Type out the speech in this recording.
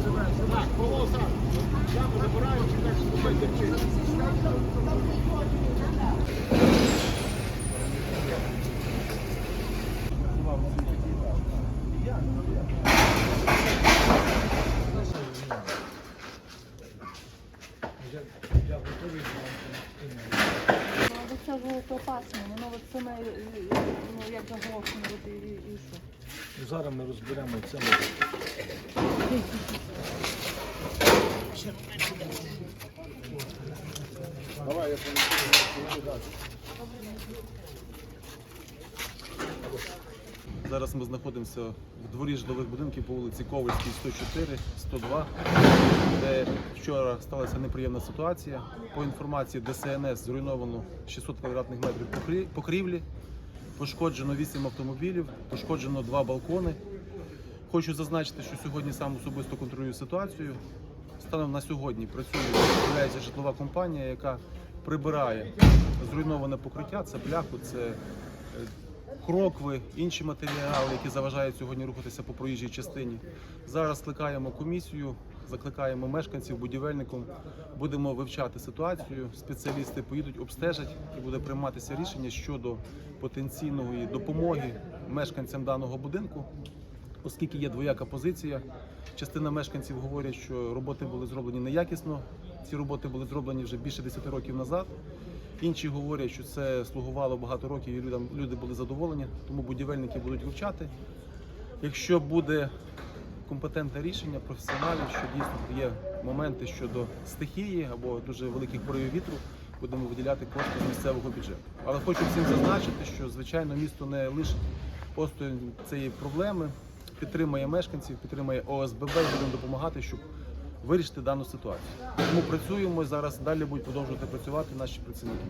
Так, полоса. Яму забираємо, і так слухай терпи. Ну, але це ж то опасно, воно от саме, е, е, ну, як і, і, і що. Зараз ми розберемо це. Давай, я понесу. Зараз ми знаходимося в дворі житлових будинків по вулиці Ковальській, 104, 102, де вчора сталася неприємна ситуація. По інформації ДСНС зруйновано 600 квадратних метрів покрівлі, пошкоджено 8 автомобілів, пошкоджено 2 балкони. Хочу зазначити, що сьогодні сам особисто контролюю ситуацію. Станом на сьогодні працює являється житлова компанія, яка прибирає зруйноване покриття, це пляху, це е, крокви, інші матеріали, які заважають сьогодні рухатися по проїжджій частині. Зараз скликаємо комісію, закликаємо мешканців, будівельників, будемо вивчати ситуацію. Спеціалісти поїдуть, обстежать і буде прийматися рішення щодо потенційної допомоги мешканцям даного будинку оскільки є двояка позиція. Частина мешканців говорять, що роботи були зроблені неякісно. Ці роботи були зроблені вже більше 10 років назад. Інші говорять, що це слугувало багато років і людям люди були задоволені, тому будівельники будуть вивчати. Якщо буде компетентне рішення професіоналів, що дійсно є моменти щодо стихії або дуже великих поривів вітру, будемо виділяти кошти з місцевого бюджету. Але хочу всім зазначити, що звичайно місто не лише осторонь цієї проблеми, підтримує мешканців, підтримує ОСББ будемо допомагати, щоб вирішити дану ситуацію. Тому працюємо зараз. Далі будуть продовжувати працювати наші працівники.